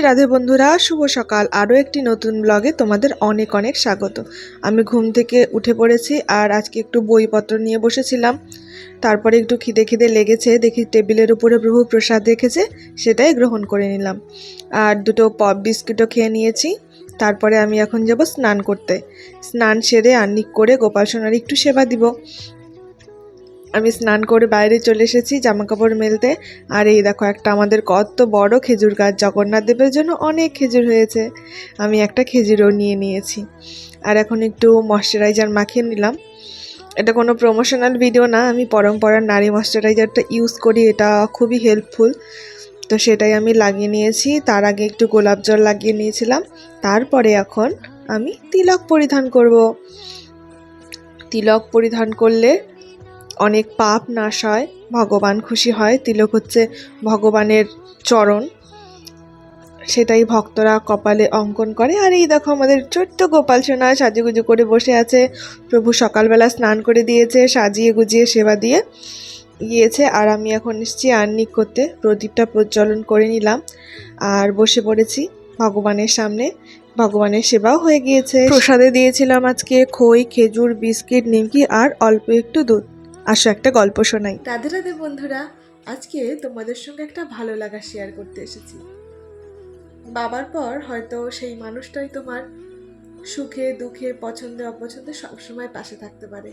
রাধে বন্ধুরা, শুভ সকাল। আরও একটি নতুন ব্লগে তোমাদের অনেক অনেক স্বাগত। আমি ঘুম থেকে উঠে পড়েছি আর আজকে একটু বইপত্র নিয়ে বসেছিলাম। তারপরে একটু খিদে খিদে লেগেছে, দেখি টেবিলের উপরে প্রভু প্রসাদ রেখেছে, সেটাই গ্রহণ করে নিলাম। আর দুটো পপ বিস্কিটও খেয়ে নিয়েছি। তারপরে আমি এখন যাব স্নান করতে। স্নান সেরে আন্নিক করে গোপাল সোনার একটু সেবা দিব। আমি স্নান করে বাইরে চলে এসেছি জামা কাপড় মেলতে। আর এই দেখো, একটা আমাদের কত বড় খেজুর গাছ। জগন্নাথ দেবের জন্য অনেক খেজুর হয়েছে। আমি একটা খেজুরও নিয়ে নিয়েছি। আর এখন একটু ময়শ্চারাইজার মাখিয়ে নিলাম। এটা কোনো প্রমোশনাল ভিডিও না, আমি পরম্পরার নারী ময়শ্চারাইজারটা ইউজ করি, এটা খুবই হেল্পফুল তো সেটাই আমি লাগিয়ে নিয়েছি। তার আগে একটু গোলাপ জল লাগিয়ে নিয়েছিলাম। তারপরে এখন আমি তিলক পরিধান করব। তিলক পরিধান করলে অনেক পাপ নাশ হয়, ভগবান খুশি হয়। তিলক হচ্ছে ভগবানের চরণ। সেটাই ভক্তরা কপালে অঙ্কন করে। আর এই দেখো আমাদের ছোট্ট গোপাল সোনা সাজুগুজু করে বসে আছে। প্রভু সকালবেলা স্নান করে দিয়েছে, সাজিয়ে গুজিয়ে সেবা দিয়ে গিয়েছে। আর আমি এখন এসেছি আর্নিক করতে। প্রদীপটা প্রজ্বলন করে নিলাম। আর বসে পড়েছি ভগবানের সামনে। ভগবানের সেবাও হয়ে গিয়েছে। প্রসাদে দিয়েছিলাম আজকে খই, খেজুর, বিস্কিট, নিমকি আর অল্প একটু দুধ। আসো একটা গল্প শোনাই। রাধে রাধে বন্ধুরা, আজকে তোমাদের সঙ্গে একটা ভালো লাগা শেয়ার করতে এসেছি। বাবার পর হয়তো সেই মানুষটাই তোমার সুখে, দুঃখে, পছন্দে, অপছন্দে সবসময় পাশে থাকতে পারে।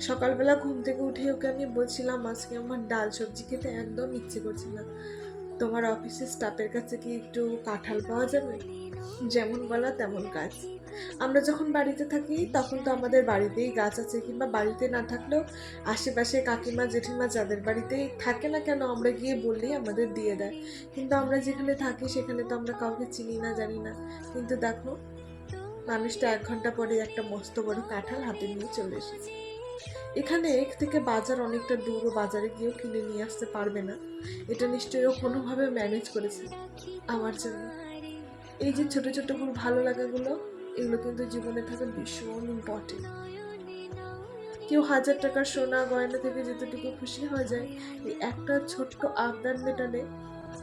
সকালবেলা ঘুম থেকে উঠে ওকে আমি বলছিলাম, আজকে আমার ডাল সবজি খেতে একদম ইচ্ছে করছিলাম তোমার অফিসের স্টাফের কাছে কি একটু কাঁঠাল পাওয়া যাবে? যেমন বলা তেমন কাজ। আমরা যখন বাড়িতে থাকি, তখন তো আমাদের বাড়িতেই গাছ আছে কিংবা বাড়িতে না থাকলেও আশেপাশে কাকিমা, জেঠিমা যাদের বাড়িতেই থাকে না কেন, আমরা গিয়ে বললেই আমাদের দিয়ে দেয়। কিন্তু আমরা যেখানে থাকি, সেখানে তো আমরা কাউকে চিনি না, জানি না। কিন্তু দেখো, মানুষটা এক ঘণ্টা পরে একটা মস্ত বড় কাঁঠাল হাতে নিয়ে চলে এসেছে। এখানে এক থেকে বাজার অনেকটা দূর বাজারে গিয়েও কিনে নিয়ে আসতে পারবে না। এটা নিশ্চয়ই কোনোভাবে ম্যানেজ করেছে। আমার জন্য। এই যে ছোট ছোটগুলো ভালো লাগাগুলো, এগুলো কিন্তু জীবনে থাকে ভীষণ ইম্পর্টেন্ট কেউ হাজার টাকার সোনা গয়না থেকে যতটুকু খুশি হয়ে যায়, এই একটা ছোট্ট আবদার মেটালে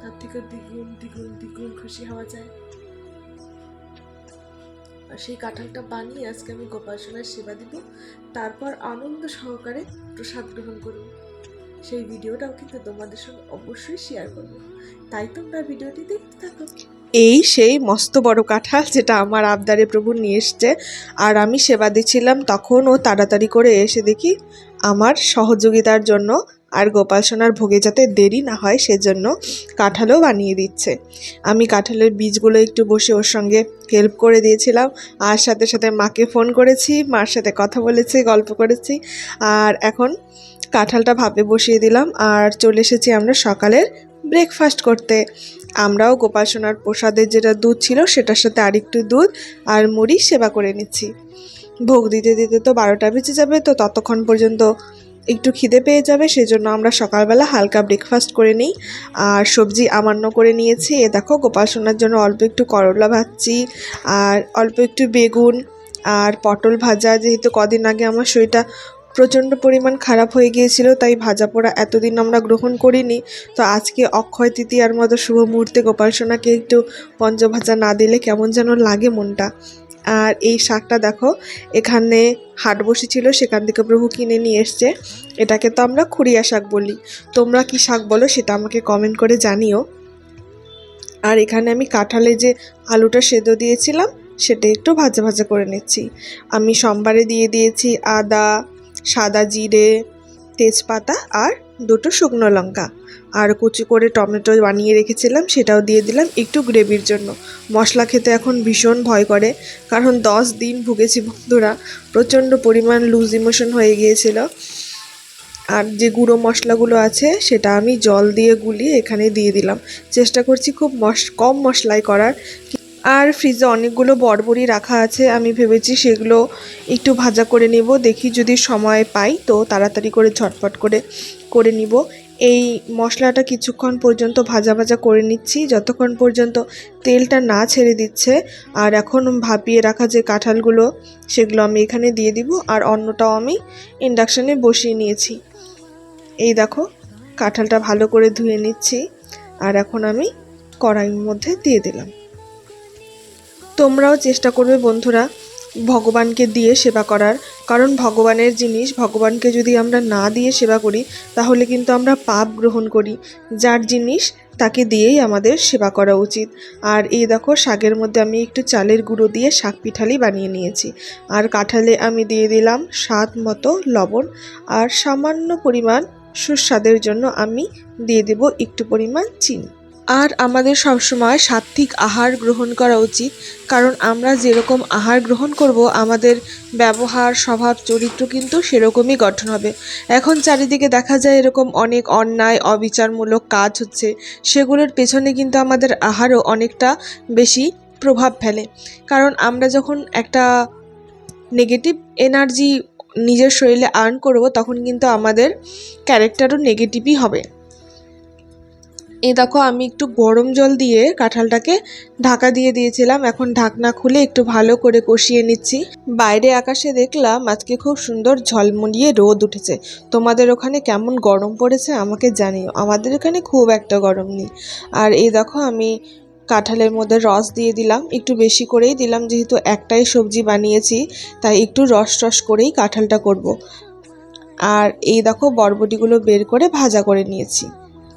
তার থেকে দ্বিগুণ দ্বিগুণ দ্বিগুণ খুশি হওয়া যায়। সেই কাঁঠালটা বানিয়ে আজকে আমি গোপাল সোনার সেবা দিব। তারপর আনন্দ সহকারে প্রসাদ গ্রহণ করব। সেই ভিডিওটাও কিন্তু তোমাদের সঙ্গে অবশ্যই শেয়ার করব। তাই তোমরা ভিডিওটি দেখতে থাকো। এই সেই মস্ত বড় কাঁঠাল যেটা আমার আবদারে প্রভু নিয়ে এসছে। আর আমি সেবা দিচ্ছিলাম তখন ও তাড়াতাড়ি করে এসে দেখি আমার সহযোগিতার জন্য আর গোপাল সোনার ভোগে যাতে দেরি না হয় সেজন্য কাঁঠালও বানিয়ে দিচ্ছে। আমি কাঁঠালের বীজগুলো একটু বসে ওর সঙ্গে হেল্প করে দিয়েছিলাম। আর সাথে সাথে মাকে ফোন করেছি, মার সাথে কথা বলেছি, গল্প করেছি। আর এখন কাঁঠালটা ভাপে বসিয়ে দিলাম। আর চলে এসেছি আমরা সকালের ব্রেকফাস্ট করতে। আমরাও গোপাল সোনার প্রসাদের যেটা দুধ ছিল সেটার সাথে আরেকটু দুধ আর মুড়ি সেবা করে নিচ্ছি। ভোগ দিতে দিতে তো বারোটা বেজে যাবে, তো ততক্ষণ পর্যন্ত একটু খিদে পেয়ে যাবে, সেজন্য আমরা সকালবেলা হালকা ব্রেকফাস্ট করে নিই। আর সবজি আমান্য করে নিয়েছি। এ দেখো, গোপাল সোনার জন্য অল্প একটু করলা ভাজছি, আর অল্প একটু বেগুন, আর পটল ভাজা। যেহেতু কদিন আগে আমার শরীরটা প্রচণ্ড পরিমাণ খারাপ হয়ে গিয়েছিল, তাই ভাজা পোড়া এতদিন আমরা গ্রহণ করিনি। তো আজকে অক্ষয় তৃতীয়ার মতো শুভ মুহূর্তে গোপাল সোনাকে একটু পঞ্চভাজা না দিলে কেমন যেন লাগে মনটা। আর এই শাকটা দেখো, এখানে হাট বসেছিল, সেখান থেকে প্রভু কিনে নিয়ে এসছে। এটাকে তো আমরা খুঁড়িয়া শাক বলি। তোমরা কি শাক বলো সেটা আমাকে কমেন্ট করে জানিও। আর এখানে আমি কাঁঠালে যে আলুটা সেদ্ধ দিয়েছিলাম, সেটা একটু ভাজা ভাজা করে নিচ্ছি। আমি সোমবারে দিয়ে দিয়েছি আদা, সাদা জিরে, তেজপাতা আর দুটো শুকনো লঙ্কা। আর কুচি করে টমেটো বানিয়ে রেখেছিলাম, সেটাও দিয়ে দিলাম একটু গ্রেভির জন্য। মশলা খেতে এখন ভীষণ ভয় করে, কারণ দশ দিন ভুগেছি বন্ধুরা, প্রচণ্ড পরিমাণ লুজ ইমোশন হয়ে গিয়েছিল। আর যে গুঁড়ো মশলাগুলো আছে, সেটা আমি জল দিয়ে গুলিয়ে এখানে দিয়ে দিলাম। চেষ্টা করছি খুব মশ, কম মশলায় করার। আর ফ্রিজে অনেকগুলো বড়বড়ি রাখা আছে, আমি ভেবেছি সেগুলো একটু ভাজা করে নেব, দেখি যদি সময় পাই তো তাড়াতাড়ি করে ঝটপট করে করে নিব। এই মশলাটা কিছুক্ষণ পর্যন্ত ভাজা ভাজা করে নিচ্ছি। যতক্ষণ পর্যন্ত তেলটা না ছেড়ে দিচ্ছে, আর এখন ভাপিয়ে রাখা যে কাঁঠালগুলো, সেগুলো আমি এখানে দিয়ে দিব, আর অন্যটাও আমি ইন্ডাকশানে বসিয়ে নিয়েছি। এই দেখো, কাঁঠালটা ভালো করে ধুয়ে নিচ্ছি, আর এখন আমি কড়াইয়ের মধ্যে দিয়ে দিলাম। তোমরাও চেষ্টা করবে বন্ধুরা ভগবানকে দিয়ে সেবা করার। কারণ ভগবানের জিনিস, ভগবানকে যদি আমরা না দিয়ে সেবা করি, তাহলে কিন্তু আমরা পাপ গ্রহণ করি। যার জিনিস, তাকে দিয়েই আমাদের সেবা করা উচিত। আর এই দেখো, শাকের মধ্যে আমি একটু চালের গুঁড়ো দিয়ে শাক পিঠালি বানিয়ে নিয়েছি। আর কাঁঠালে আমি দিয়ে দিলাম স্বাদ মতো লবণ। আর সামান্য পরিমাণ সুস্বাদের জন্য আমি দিয়ে দেব একটু পরিমাণ চিনি। আর আমাদের সবসময় সাত্ত্বিক আহার গ্রহণ করা উচিত, কারণ আমরা যেরকম আহার গ্রহণ করব, আমাদের ব্যবহার, স্বভাব, চরিত্র কিন্তু সেরকমই গঠন হবে। এখন চারিদিকে দেখা যায় এরকম অনেক অন্যায়, অবিচারমূলক কাজ হচ্ছে, সেগুলোর পেছনে কিন্তু আমাদের আহারও অনেকটা বেশি প্রভাব ফেলে। কারণ আমরা যখন একটা নেগেটিভ এনার্জি নিজের শরীরে আর্ন করব, তখন কিন্তু আমাদের ক্যারেক্টারও নেগেটিভই হবে। এই দেখো, আমি একটু গরম জল দিয়ে কাঁঠালটাকে ঢাকা দিয়ে দিয়েছিলাম। এখন ঢাকনা খুলে একটু ভালো করে কষিয়ে নিচ্ছি। বাইরে আকাশে দেখলাম আজকে খুব সুন্দর ঝলমলিয়ে রোদ উঠেছে। তোমাদের ওখানে কেমন গরম পড়েছে আমাকে জানিও। আমাদের এখানে খুব একটা গরম নেই। আর এই দেখো, আমি কাঁঠালের মধ্যে রস দিয়ে দিলাম। একটু বেশি করেই দিলাম, যেহেতু একটাই সবজি বানিয়েছি, তাই একটু রস রস করেই কাঁঠালটা করব। আর এই দেখো, বরবটিগুলো বের করে ভাজা করে নিয়েছি।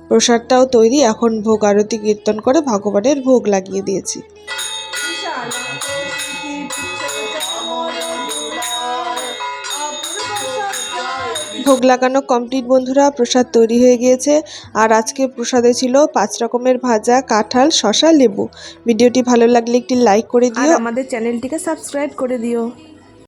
প্রসাদটাও তৈরি এখন ভোগ আরতি কীর্তন করে ভগবানের ভোগ লাগিয়ে দিয়েছি। ভোগ লাগানো কমপ্লিট বন্ধুরা প্রসাদ তৈরি হয়ে গিয়েছে। আর আজকে প্রসাদে ছিল পাঁচ রকমের ভাজা কাঁঠাল শশা লেবু। ভিডিওটি ভালো লাগলে একটি লাইক করে দিও। আমাদের চ্যানেলটিকে সাবস্ক্রাইব করে দিও।